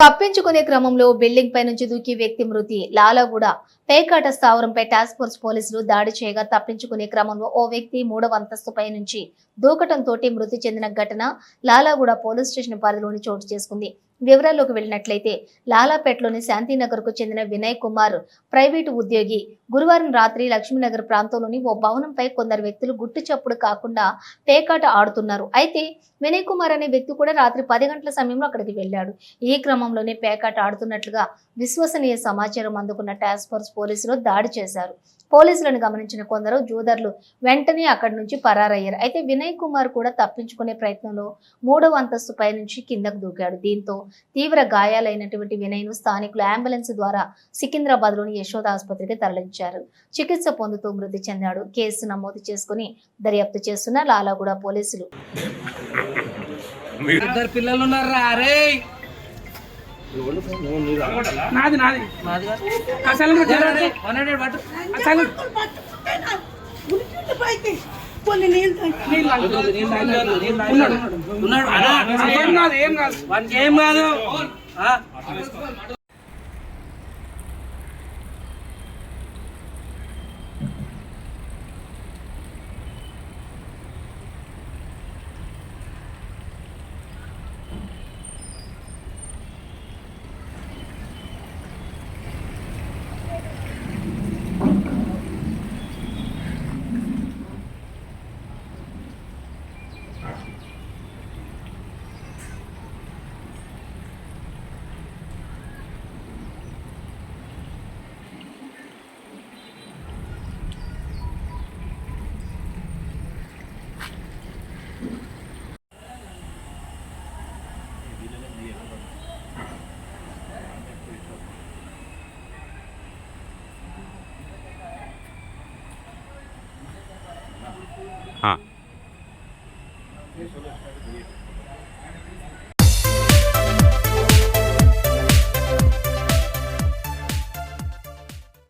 తప్పించుకునే క్రమంలో బిల్డింగ్ పై నుంచి దూకి వ్యక్తి మృతి. లాలగూడ పేకాట స్థావరంపై టాస్క్ ఫోర్స్ పోలీసులు దాడి చేయగా తప్పించుకునే క్రమంలో ఓ వ్యక్తి మూడవ అంతస్తుపై నుంచి దూకటంతో మృతి చెందిన ఘటన లాలాగూడ పోలీస్ స్టేషన్ పరిధిలోని చోటు చేసుకుంది. వివరాల్లోకి వెళ్ళినట్లయితే లాలాపేటలోని శాంతినగర్కు చెందిన వినయ్ కుమార్ ప్రైవేటు ఉద్యోగి. గురువారం రాత్రి లక్ష్మీనగర్ ప్రాంతంలోని ఓ భవనంపై కొందరు వ్యక్తులు గుట్టు చప్పుడు కాకుండా పేకాట ఆడుతున్నారు. అయితే వినయ్ కుమార్ అనే వ్యక్తి కూడా రాత్రి పది గంటల సమయంలో అక్కడికి వెళ్ళాడు. ఈ క్రమంలోనే పేకాట ఆడుతున్నట్లుగా విశ్వసనీయ సమాచారం అందుకున్న టాస్క్ ఫోర్స్ పోలీసులు దాడి చేశారు. పోలీసులను గమనించిన కొందరు జూదర్లు వెంటనే అక్కడి నుంచి పరారయ్యారు. అయితే వినయ్ కుమార్ కూడా తప్పించుకునే ప్రయత్నంలో మూడవ అంతస్తు పై నుంచి కిందకు దూకాడు. దీంతో తీవ్ర గాయాలైనటువంటి వినయ్ను స్థానికులు అంబులెన్స్ ద్వారా సికింద్రాబాద్లోని యశోద ఆసుపత్రికి తరలించారు చికిత్స పొందుతూ మృతి చెందాడు కేసు నమోదు చేసుకుని దర్యాప్తు చేస్తున్న లాలాగూడ పోలీసులు పిల్లలు నాది నాది కొన్ని నీళ్ళు ఉన్నాడు. ఏం కాదు. వానికి ఏం కాదు. हां.